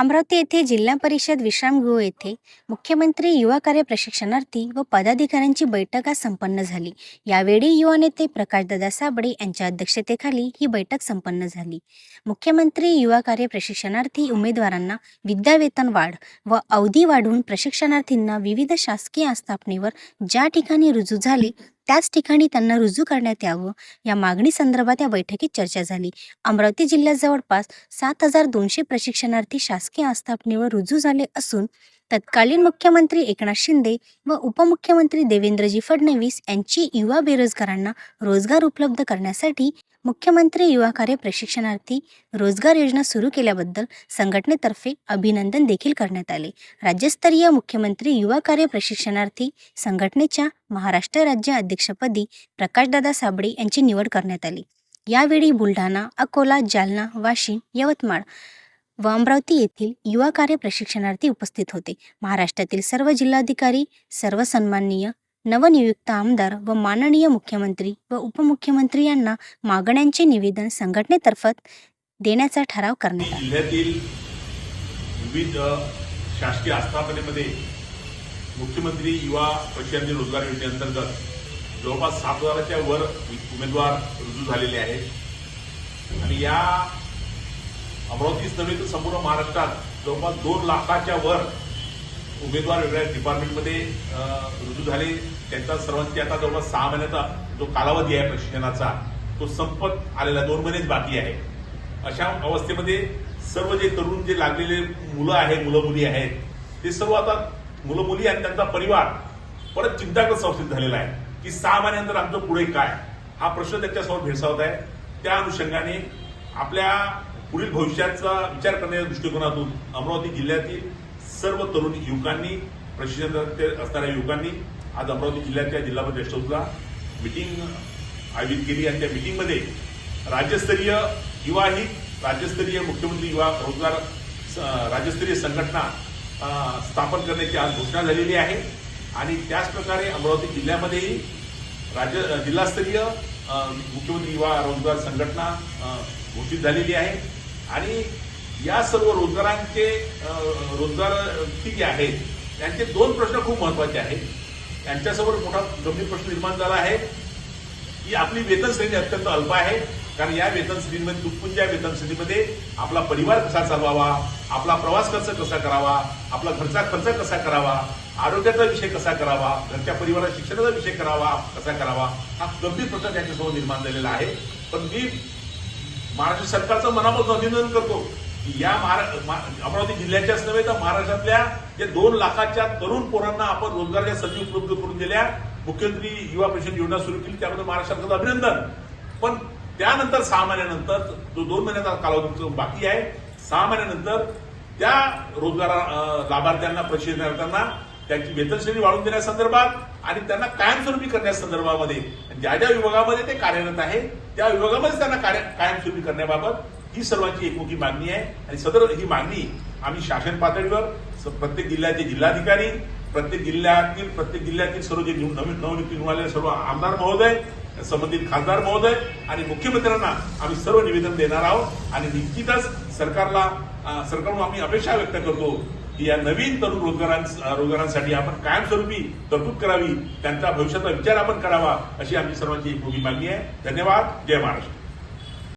अमरावती येथे जिल्हा परिषद विश्रामगृह येथे मुख्यमंत्री युवा कार्य प्रशिक्षणार्थी व पदाधिकाऱ्यांची बैठक आज संपन्न झाली. यावेळी युवा नेते प्रकाशदादा साबळे यांच्या अध्यक्षतेखाली ही बैठक संपन्न झाली. मुख्यमंत्री युवा कार्य प्रशिक्षणार्थी उमेदवारांना विद्यावेतन वाढ व अवधी वाढवून प्रशिक्षणार्थींना विविध शासकीय आस्थापनेवर ज्या ठिकाणी रुजू झाले त्याच ठिकाणी त्यांना रुजू करण्यात यावं या मागणी संदर्भात या बैठकीत चर्चा झाली. अमरावती जिल्ह्यात जवळपास सात हजार दोनशे प्रशिक्षणार्थी शासकीय आस्थापनेवर रुजू झाले असून तत्कालीन मुख्यमंत्री एकनाथ शिंदे व उपमुख्यमंत्री देवेंद्रजी फडणवीस यांची युवा बेरोजगारांना रोजगार उपलब्ध करण्यासाठी मुख्यमंत्री युवा कार्य प्रशिक्षणार्थी रोजगार योजना सुरू केल्याबद्दल संघटनेतर्फे अभिनंदन देखील करण्यात आले. राज्यस्तरीय मुख्यमंत्री युवा कार्य प्रशिक्षणार्थी संघटनेच्या महाराष्ट्र राज्य अध्यक्षपदी प्रकाशदादा साबळे यांची निवड करण्यात आली. यावेळी बुलढाणा अकोला जालना वाशिम यवतमाळ व अमरावती येथील युवा कार्य प्रशिक्षणार्थी उपस्थित होते. महाराष्ट्रातील सर्व जिल्हाधिकारी सर्व सन्माननीय नवनियुक्त आमदार व माननीय मुख्यमंत्री व उपमुख्यमंत्री यांना मागण्यांचे निवेदन संघटनेतर्फत देण्याचा ठराव करण्यात आला. जिल्ह्यातील विविध शासकीय आस्थापनेमध्ये मुख्यमंत्री युवा प्रशिक्षण रोजगार योजनेअंतर्गत जवळपास सात हजाराच्या वर उमेदवार रुजू झालेले आहेत. आणि या अमरावतीच नव्हे तर संपूर्ण महाराष्ट्रात जवळपास दोन लाखाच्या वर उमेदवार वेगळ्या डिपार्टमेंटमध्ये रुजू झाले. त्यांचा सर्वांची आता जवळपास सहा महिन्याचा जो कालावधी आहे प्रशिक्षणाचा तो संपत आलेला दोन महिनेच बाकी आहे. अशा अवस्थेमध्ये सर्व जे तरुण जे लागलेले मुलं आहेत मुलं मुली आहेत ते सर्व आता मुलं मुली आणि त्यांचा परिवार परत चिंताग्रस्त अवस्थेत झालेला आहे की सहा महिन्यानंतर आमचं पुढे काय? हा प्रश्न त्यांच्यासमोर भेडसावत आहे. त्या अनुषंगाने आपल्या पुढील भविष्याचा विचार करण्याच्या दृष्टिकोनातून अमरावती जिल्ह्यातील सर्व तरुण युवकांनी प्रशिक्षण असणाऱ्या युवकांनी आज अमरावती जिल्ह्याच्या जिल्हा परिषद हाऊसला मिटिंग आयोजित केली आणि त्या मिटिंगमध्ये राज्यस्तरीय युवाही राज्यस्तरीय मुख्यमंत्री युवा रोजगार स- राज्यस्तरीय संघटना स्थापन करण्याची आज घोषणा झालेली आहे. आणि त्याच प्रकारे अमरावती जिल्ह्यामध्येही राज्य जिल्हास्तरीय मुख्यमंत्री युवा रोजगार संघटना घोषित झालेली आहे. आणि या सर्व रोजगारांचे रोजगार रोजगार जे आहेत त्यांचे दोन प्रश्न खूप महत्त्वाचे आहेत. त्यांच्यासमोर मोठा गंभीर प्रश्न निर्माण झाला आहे. की आपली वेतन श्रेणी अत्यंत अल्प आहे. कारण या वेतन श्रेणीमध्ये तुटपुंज या वेतन श्रेणीमध्ये आपला परिवार कसा चालवावा आपला प्रवास खर्च कसा करावा आपला घरचा खर्च कसा करावा आरोग्याचा विषय कसा करावा घरच्या परिवारात शिक्षणाचा विषय करावा कसा करावा हा गंभीर प्रश्न त्यांच्यासमोर निर्माण झालेला आहे. पण मी महाराष्ट्र सरकारचं मनापासून अभिनंदन करतो की या महारा- मा- अमरावती जिल्ह्याच्याच नव्हे तर महाराष्ट्रातल्या या दोन लाखाच्या तरुण पोरांना आपण रोजगाराच्या संधी उपलब्ध करून दिल्या मुख्यमंत्री युवा परिषद योजना सुरू केली त्याबद्दल महाराष्ट्र सरकारचं अभिनंदन. पण त्यानंतर सहा महिन्यानंतर जो दोन महिन्याचा कालावधी बाकी आहे सहा महिन्यानंतर त्या रोजगार लाभार्थ्यांना लाभार्थ्यांना प्रशिक्षणार्थ्यांना त्यांची वेतनश्रेणी वाढवून देण्यासंदर्भात आणि त्यांना कायमस्वरूपी करण्यासंदर्भामध्ये ज्या ज्या विभागामध्ये ते कार्यरत आहे त्या विभागामध्ये त्यांना कार्य कायमस्वरूपी करण्याबाबत ही सर्वांची एकमुखी मागणी आहे. आणि सदर ही मागणी आम्ही शासन पातळीवर प्रत्येक जिल्ह्याचे जिल्हाधिकारी प्रत्येक जिल्ह्यातील प्रत्येक जिल्ह्यातील सर्व जे नवीन नवनियुक्त निवडून आलेले सर्व आमदार महोदय संबंधित खासदार महोदय आणि मुख्यमंत्र्यांना आम्ही सर्व निवेदन देणार आहोत. आणि निश्चितच सरकारला अं, आम्ही अपेक्षा व्यक्त करतो की या नवीन तरुण रोजगारां रोजगारांसाठी आपण कायमस्वरूपी तरतूद करावी त्यांचा भविष्याचा विचार आपण करावा अशी आमची सर्वांची एक मोठी मागणी आहे. धन्यवाद. जय महाराष्ट्र.